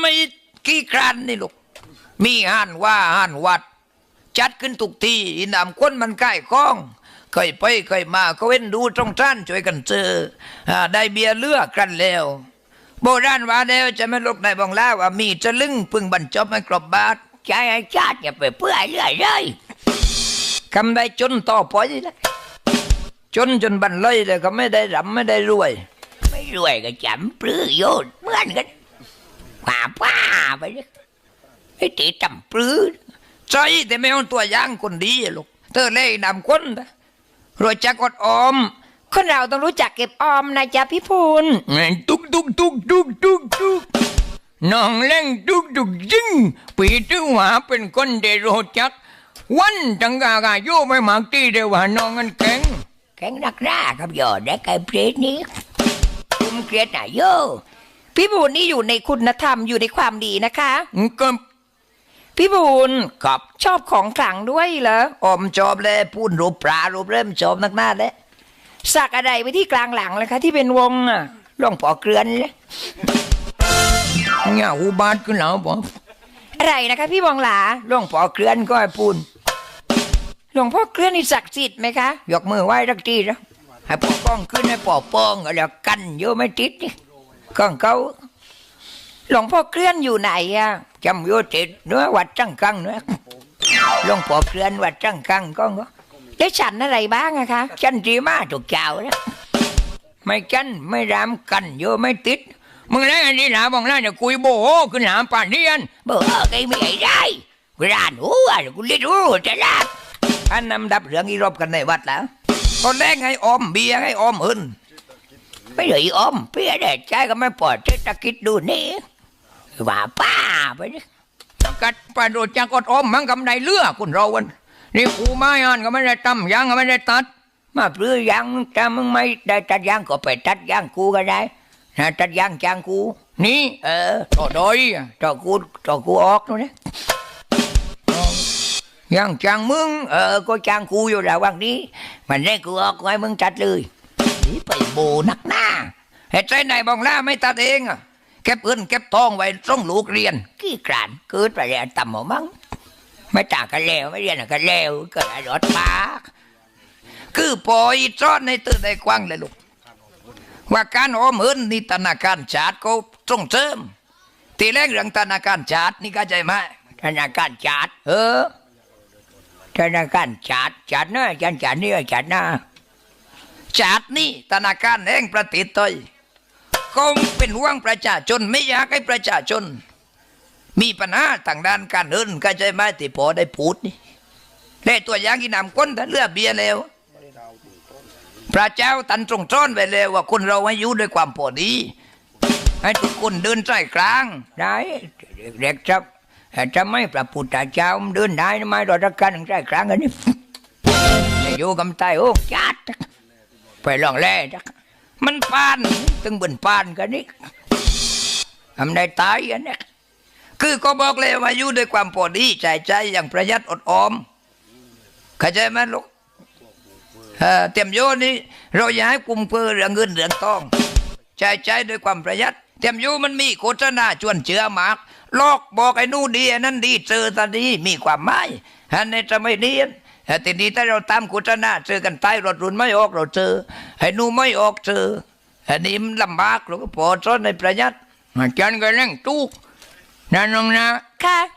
ไม่กี่ครันนี่ลูกมีห้านว่าห้านวัด จัดขึ้นทุกทีอินามคนมันใกล้คล้องเคยไปเคยมาก็เว้นดูตรงท่านช่วยกันเจอได้เบียร์เลือกกันแล้ว โบราณว่าแล้วจะไม่ลกในบองล่าว่ามีจะลึงพึงบรรจบไม่กรบบาทใจไอ้ชาติอย่าไปเพื่อเรื่อยเลยคำได้จนต่อไปเลยจนจนบันเลยเลยก็ไม่ได้รำไม่ได้รวย ไม่รวยก็จำปลื้อโยนเหมือนกัน ป่าป้าไปเลยไอ้ตีจำปลื้อใจแต่ไม่เอาตัวอย่างคนดีอะลูกเธอเล่นำคนนะรวยจักอดออม คนเราต้องรู้จักเก็บออมนะจ๊ะพี่พูนตุกตุกตุกตุกตุกตุกน้องเล่งตุกตุกจึงปีตื้อหวาเป็นคนเดโรจัก วันจังกากาโยไม่มากตีเดียวว่าน้องกันแข็งแข็งนักหน้าครับโยนได้ไก่เพลนี้คุมเกลียดน่ะโย พี่บูนนี่อยู่ในคุณธรรมอยู่ในความดีนะคะก็พี่บูนกับชอบของขลังด้วยเหรออมจอบเลยพูดรูปปลารูปเริ่มจอบนักหน้าเลยสักอะไรไว้ที่กลางหลังเลยคะ ที่เป็นวงอะหลวงพ่อเกลือนเลยเนี่ยอุบาทขึ้นแล้วบอกอะไรนะคะ พี่บองหลาหลวงพ่อเกลือนก็ให้พูดหลวงพ่อเคลื่อนนี่ศักดิ์สิทธิ์ไหมคะยกมือไหว้ทักทีนะให้ปอป้องขึ้นให้ปอป้องก็แล้วกันโยไม่ติดนี่ ก้องเขาหลวงพ่อเคลื่อนอยู่ไหนอะจำโยติดเนื้อวัดจังกังเนื้อหลวงพ่อเกลือนวัดจังกังก็ก็ได้ฉันอะไรบ้างอะคะจันทีมาถูกเจ้านะไม่จันไม่รามกันโยไม่ติดมึงแล้วอันนี้หนาบองแล้วเนี่ยกุยโบโหขึ้นหนาป่านเนียนเบอร์ไอ้ไม่ได้กรานหัวกูเลี้ยรู้จะละอันนำดับเรื่องอีรอบกันในวัดแล้วก็แลกให้อมเบียร์ให้อมอื่น ไม่เลยอมเพื่อได้ใจก็ไม่ปลอดเศรษฐกิจดูนี่ว่าป้าไปดิกัดปลาโดดจากอดอมมันกำไรเลือคุณเราวันนี่กูไม้อ่านก็ไม่ได้ตำยางก็ไม่ได้ตัด มาปลื้อยางถ้ามึงไม่ได้ตัดยางก็ไปตัดยางกูก็ได้นะตัดยางจางกู นี่เออต่อโดยต่อกูต่อกูออกนู่นนะยางจางมึงเออก็จางกูอยู่แล้ววันนี้ มันได้กูออกไว้มึงตัดเลยนี่ไปโบนักหน้า เหตุใจไหนบองล่าไม่ตัดเองอะเก็บเงินเก็บทองไว้ต้องลูกเรียนขี้กรานเกิดไปแล้วต่ำหมอมั้งไม่ต่างกันแล้วไม่เรียนกันแล้วเกิดรถปากคือปล่อยจอดในตื่นในกว้างเลยลูกว่าการออมเงินนี่ธนาคารชาติก็ส่งเสริมตีแรกเรื่องธนาคารชาตินี่เข้าใจไหมธนาคารจัดเออธนาคารจัดจัดนะจัดจัดนี่จัดนะชาตินี่ธนาคารแห่งประเทศไทย ก็เป็นห่วงประชาชนไม่อยากให้ประชาชน มีปัญหาทางด้านการเงินเข้าใจไหมที่พอได้พูดนี่และตัวอย่างที่นำก้นถ้าเลือกเบียร์แล้ว พระเจ้าตันตรงจ้อนไว้แล้วว่าคนเราให้อยู่ด้วยความพอดี ให้ทุกคนเดินใจกลางได้เด็กๆครับจะไม่พระพุทธเจ้าเดินได้ไหมเราจะกันใช้ครั้งอันนี้อยู่กับใต้โอ้จัดไปลองแล่จัก มันปานตึงบนปานกันนี่ทำได้ตายอันนี้คือก็บอกเลยว่าอยู่ด้วยความพอดีใจใจอย่างประหยัดอดออมเข้าใจไหมลูกเตรียมโยนนี่เราอย่าให้กลุ่มเพื่อเรื่องเงินเรื่องทองใจใจด้วยความประหยัดเตรียมโยมันมีโฆษณาชวนเชื่อหมากลอกบอกไอ้นู่นดีไอ้นั่นดีเจอตาดีมีความหมายอันนีจะไม่เนียนแต่ ทีนี้ถ้าเราตามโฆษณาเจอกันใต้รถรุนไม่ออกเราเจอ ให้นู่ไม่ออกเจออันนี้มันลำบากเราก็พอซ้อนในประหยัดมาจันก็เร่งตู้นะน้องนะค่ะ